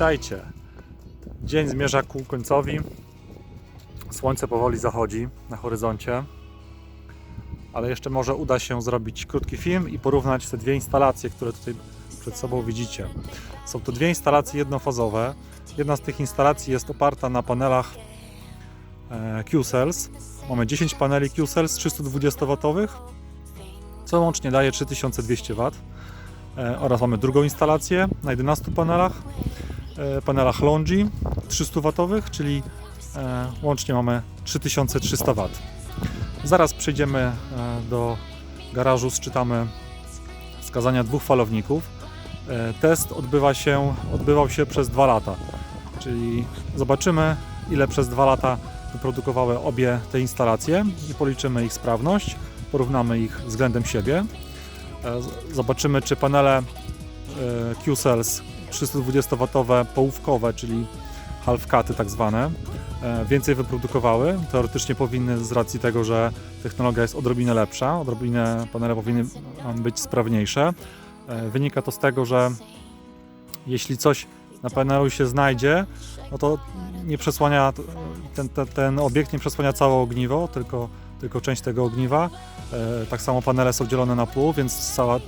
Witajcie. Dzień zmierza ku końcowi. Słońce powoli zachodzi na horyzoncie. Ale jeszcze może uda się zrobić krótki film i porównać te dwie instalacje, które tutaj przed sobą widzicie. Są to dwie instalacje jednofazowe. Jedna z tych instalacji jest oparta na panelach e, Q-Cells. Mamy 10 paneli Q-Cells 320W, co łącznie daje 3200 W. E, Oraz mamy drugą instalację na 11 panelach, panelach Longi 300W, czyli e, łącznie mamy 3300 W. Zaraz przejdziemy e, do garażu, sczytamy wskazania dwóch falowników. E, Test odbywa się, odbywał się przez dwa lata, czyli zobaczymy ile przez dwa lata wyprodukowały obie te instalacje i policzymy ich sprawność, porównamy ich względem siebie. E, Zobaczymy czy panele e, Q-Cells 320W połówkowe, czyli half cuty tak zwane, e, więcej wyprodukowały. Teoretycznie powinny z racji tego, że technologia jest odrobinę lepsza, odrobinę panele powinny być sprawniejsze. E, Wynika to z tego, że jeśli coś na panelu się znajdzie, no to nie przesłania, ten, ten, ten obiekt nie przesłania całe ogniwo, tylko, tylko część tego ogniwa. E, Tak samo panele są dzielone na pół, więc cała,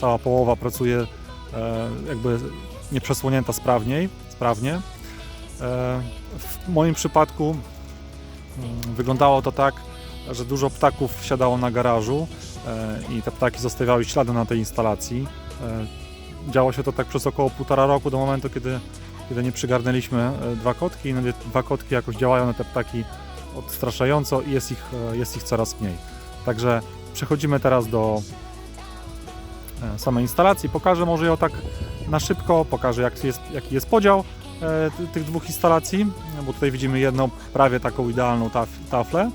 cała połowa pracuje e, jakby nieprzesłonięta sprawniej, sprawnie. E, W moim przypadku mm, wyglądało to tak, że dużo ptaków wsiadało na garażu e, i te ptaki zostawiały ślady na tej instalacji. E, Działo się to tak przez około półtora roku do momentu, kiedy, kiedy nie przygarnęliśmy dwa kotki. No, dwa kotki jakoś działają na te ptaki odstraszająco i jest ich, jest ich coraz mniej. Także przechodzimy teraz do samej instalacji. Pokażę może ją tak na szybko, pokażę jak jest, jaki jest podział e, ty- tych dwóch instalacji, bo tutaj widzimy jedną prawie taką idealną taf taflę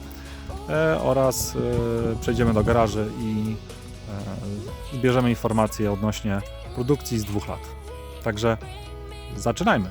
e, oraz e, przejdziemy do garaży i e, zbierzemy informacje odnośnie produkcji z dwóch lat. Także zaczynajmy.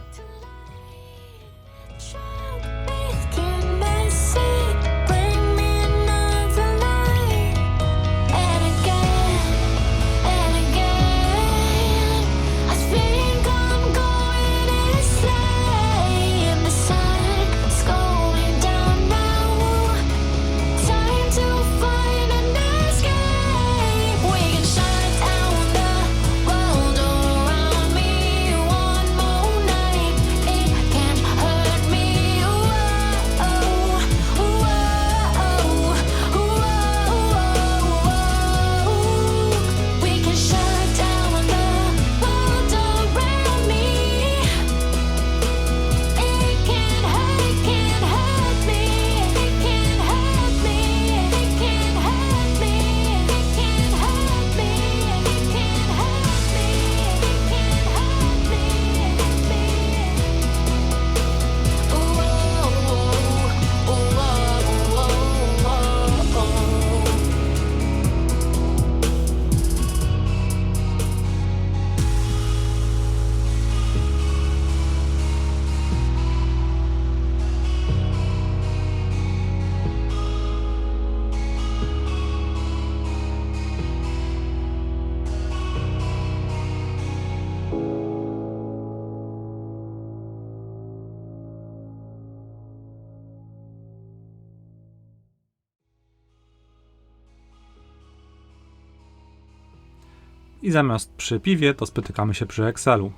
I zamiast przy piwie, to spotykamy się przy Excelu.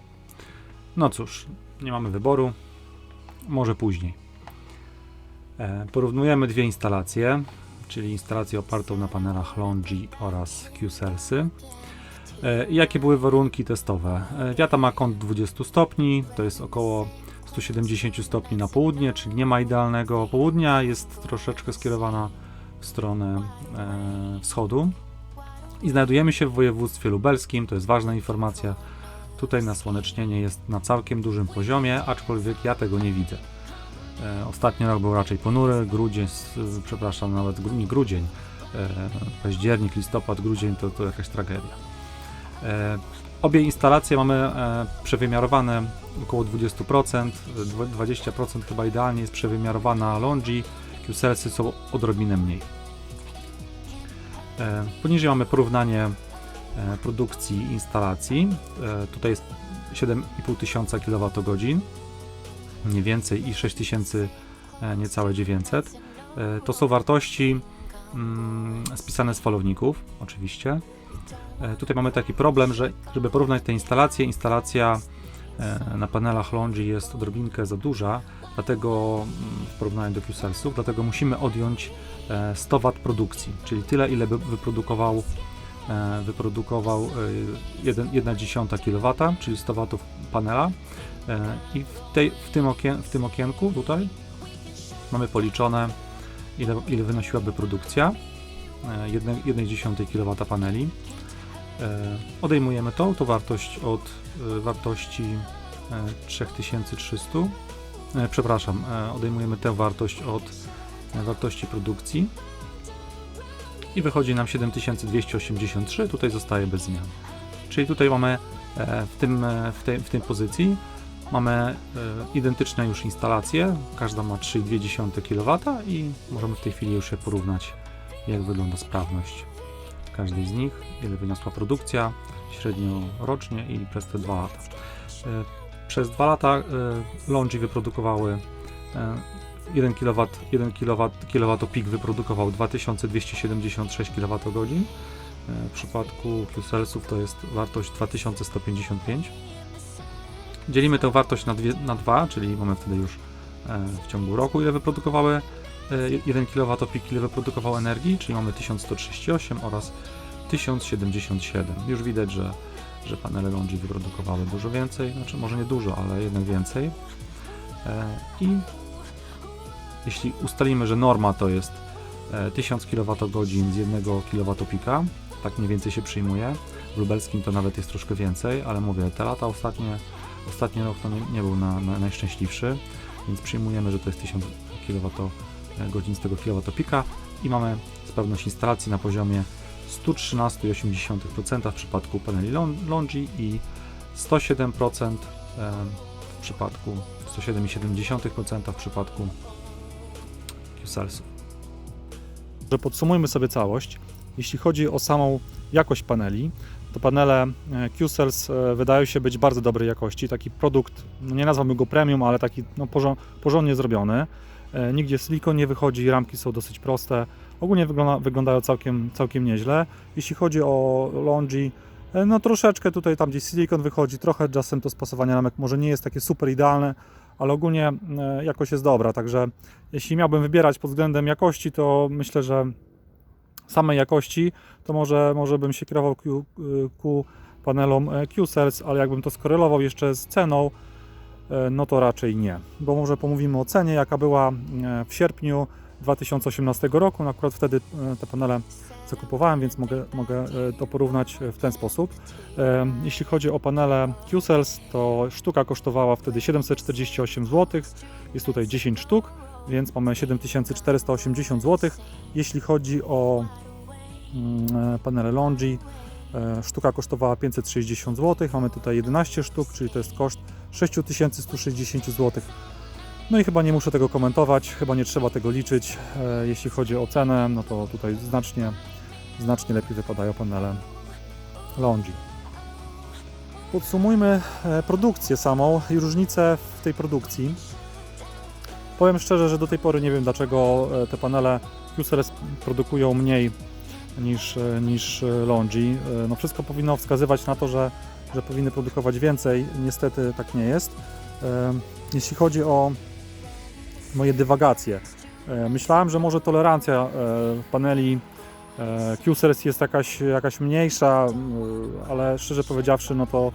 No cóż, nie mamy wyboru, może później. E, porównujemy dwie instalacje, czyli instalację opartą na panelach Longi oraz Q-Cellsy. E, jakie były warunki testowe? E, wiata ma kąt 20 stopni, to jest około 170 stopni na południe, czyli nie ma idealnego południa, jest troszeczkę skierowana w stronę wschodu i znajdujemy się w województwie lubelskim, to jest ważna informacja. Tutaj nasłonecznienie jest na całkiem dużym poziomie, aczkolwiek ja tego nie widzę. E, ostatni rok był raczej ponury, grudzień, s- przepraszam, nawet nie grudzień, e, październik, listopad, grudzień to, to jakaś tragedia. E, obie instalacje mamy e, przewymiarowane około 20%, dwa- 20% chyba idealnie jest przewymiarowana Longi, Q-Cellsy są odrobinę mniej. E, Poniżej mamy porównanie e, produkcji instalacji. E, Tutaj jest 7,5 tysiąca kWh, nie więcej i 6000 e, niecałe 900. E, To są wartości mm, spisane z falowników, oczywiście. Tutaj mamy taki problem, że żeby porównać te instalacje, instalacja na panelach Longi jest odrobinkę za duża, dlatego mm, w porównaniu do Q-Cellsów, dlatego musimy odjąć e, 100 W produkcji, czyli tyle, ile by wyprodukował, e, wyprodukował 1,1 kW, czyli 100 W panela. E, I w, tej, w, tym okien, w tym okienku tutaj mamy policzone, ile, ile wynosiłaby produkcja e, 1,1 kW paneli. E, Odejmujemy tą, tą wartość od e, wartości e, 3300. E, Przepraszam, odejmujemy tę wartość od wartości produkcji i wychodzi nam 7283. Tutaj zostaje bez zmian. Czyli tutaj mamy w, tym, w, tej, w tej pozycji mamy identyczne już instalacje. Każda ma 3,2 kW i możemy w tej chwili już się porównać, jak wygląda sprawność każdej z nich, ile wyniosła produkcja średnio rocznie i przez te dwa lata. E, Przez dwa lata e, Longi wyprodukowały e, 1 kW, 1 kW, kW peak wyprodukował 2276 kWh. E, W przypadku Q-Cellsów to jest wartość 2155. Dzielimy tę wartość na, dwie, na 2, czyli mamy wtedy już w ciągu roku ile wyprodukowały 1 kW peak, ile wyprodukował energii, czyli mamy 1138 oraz 1077. Już widać, że, że panele Longi wyprodukowały dużo więcej, znaczy może nie dużo, ale jednak więcej. E, I jeśli ustalimy, że norma to jest e, 1000 kWh z 1 kW pika, tak mniej więcej się przyjmuje. W lubelskim to nawet jest troszkę więcej, ale mówię, te lata ostatnie, ostatni rok to nie, nie był na, na najszczęśliwszy, więc przyjmujemy, że to jest 1000 kWh z tego kW pika i mamy sprawność instalacji na poziomie 113,8% w przypadku paneli Lon- Longi i 107% em, w przypadku 107,7% w przypadku Q-Cellsów. Że podsumujmy sobie całość. Jeśli chodzi o samą jakość paneli, to panele e, Q-Cells e, wydają się być bardzo dobrej jakości. Taki produkt, no nie nazwałbym go premium, ale taki no, porząd- porządnie zrobiony. E, Nigdzie silikon nie wychodzi, ramki są dosyć proste. Ogólnie wygląda, wyglądają całkiem, całkiem nieźle. Jeśli chodzi o Longi, e, no troszeczkę tutaj tam gdzieś silikon wychodzi, trochę czasem to spasowanie ramek może nie jest takie super idealne, ale ogólnie e, jakość jest dobra, także jeśli miałbym wybierać pod względem jakości, to myślę, że samej jakości, to może, może bym się kierował ku, ku panelom Q-Cells, ale jakbym to skorelował jeszcze z ceną, no to raczej nie. Bo może pomówimy o cenie, jaka była e, w sierpniu 2018 roku. No akurat wtedy e, te panele zakupowałem, więc mogę, mogę e, to porównać e, w ten sposób. E, Jeśli chodzi o panele Q-Cells, to sztuka kosztowała wtedy 748 zł. Jest tutaj 10 sztuk, więc mamy 7480 zł. Jeśli chodzi o mm, e, panele Longi, e, sztuka kosztowała 560 zł. Mamy tutaj 11 sztuk, czyli to jest koszt 6160 zł. No i chyba nie muszę tego komentować, chyba nie trzeba tego liczyć. E, Jeśli chodzi o cenę, no to tutaj znacznie, znacznie lepiej wypadają panele Longi. Podsumujmy e, produkcję samą i różnice w tej produkcji. Powiem szczerze, że do tej pory nie wiem dlaczego e, te panele QCLS produkują mniej niż, niż Longi. No wszystko powinno wskazywać na to, że, że powinny produkować więcej. Niestety tak nie jest. E, Jeśli chodzi o moje dywagacje, e, myślałem, że może tolerancja e, paneli e, QCLS jest jakaś, jakaś mniejsza, m, ale szczerze powiedziawszy, no to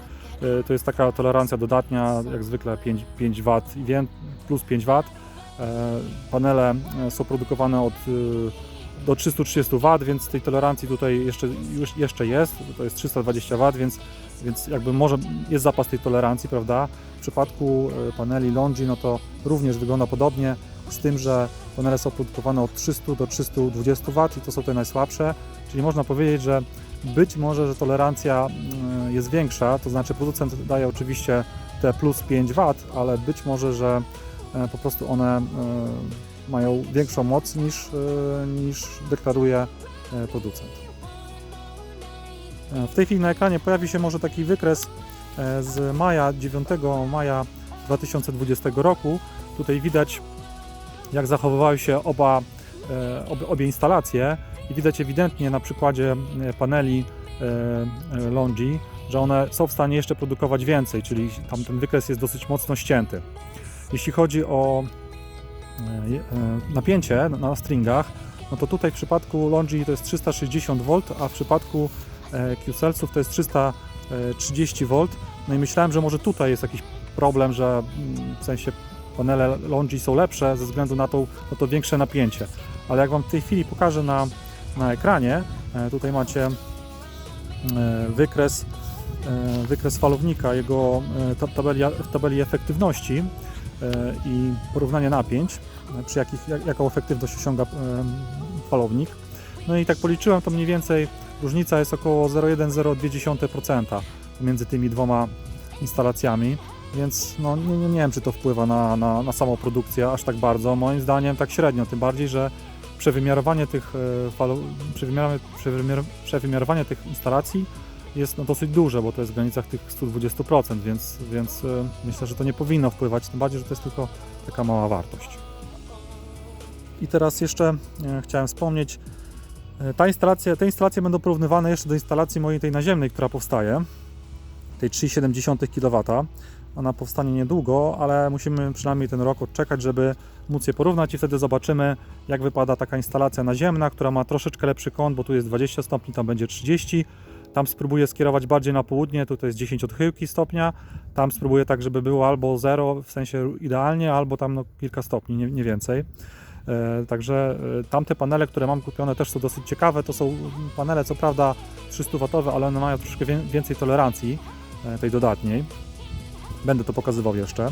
e, to jest taka tolerancja dodatnia, jak zwykle 5, 5 W plus 5 W. E, Panele e, są produkowane od e, do 330 W, więc tej tolerancji tutaj jeszcze, jeszcze jest. To jest 320 W, więc, więc jakby może jest zapas tej tolerancji, prawda? W przypadku e, paneli Longi, no to również wygląda podobnie, z tym, że panele są produkowane od 300 do 320 W i to są te najsłabsze, czyli można powiedzieć, że być może, że tolerancja mm, jest większa, to znaczy producent daje oczywiście te plus 5 W, ale być może, że e, po prostu one e, mają większą moc niż, niż deklaruje producent. E, W tej chwili na ekranie pojawi się może taki wykres e, z maja, 9 maja 2020 roku. Tutaj widać, jak zachowywały się oba, e, obie, instalacje i widać ewidentnie na przykładzie paneli Longi, że one są w stanie jeszcze produkować więcej, czyli tam ten wykres jest dosyć mocno ścięty. Jeśli chodzi o napięcie na- stringach, no to tutaj w przypadku Longi to jest 360 V, a w przypadku Q-Cellsów to jest 330 V. No i myślałem, że może tutaj jest jakiś problem, że mm, w sensie panele Longi są lepsze ze względu na to, na to większe napięcie. Ale jak Wam w tej chwili pokażę na, na ekranie, e, tutaj macie e, wykres, e, wykres falownika, jego e, ta- tabeli, tabeli efektywności e, i porównanie napięć, e, przy jakich, jak, jaką efektywność osiąga e, falownik. No i tak policzyłem, to mniej więcej różnica jest około 0,1-0,2% między tymi dwoma instalacjami, więc no, nie, nie, wiem, czy to wpływa na, na, na samą produkcję aż tak bardzo. Moim zdaniem tak średnio, tym bardziej, że przewymiarowanie tych, e, przewymiar, przewymiarowanie tych instalacji jest no, dosyć duże, bo to jest w granicach tych 120%, więc, więc e, myślę, że to nie powinno wpływać, tym bardziej, że to jest tylko taka mała wartość. I teraz jeszcze e, chciałem wspomnieć, ta instalacja, te instalacje będą porównywane jeszcze do instalacji mojej tej naziemnej, która powstaje, tej 3,7 kW. Ona powstanie niedługo, ale musimy przynajmniej ten rok odczekać, żeby móc je porównać i wtedy zobaczymy, jak wypada taka instalacja naziemna, która ma troszeczkę lepszy kąt, bo tu jest 20 stopni, tam będzie 30. Tam spróbuję skierować bardziej na południe, tutaj jest 10 odchyłki stopnia. Tam spróbuję tak, żeby było albo 0, w sensie idealnie, albo tam no, kilka stopni, nie, nie więcej. E, Także e, tamte panele, które mam kupione też są dosyć ciekawe. To są panele co prawda 300W, ale one mają troszkę wię- więcej tolerancji e, tej dodatniej. Będę to pokazywał jeszcze.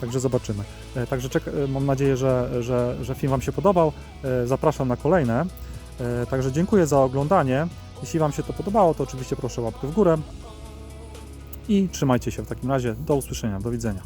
Także zobaczymy. Także mam nadzieję, że, że, że film Wam się podobał. Zapraszam na kolejne. Także dziękuję za oglądanie. Jeśli Wam się to podobało, to oczywiście proszę łapkę w górę. I trzymajcie się w takim razie. Do usłyszenia. Do widzenia.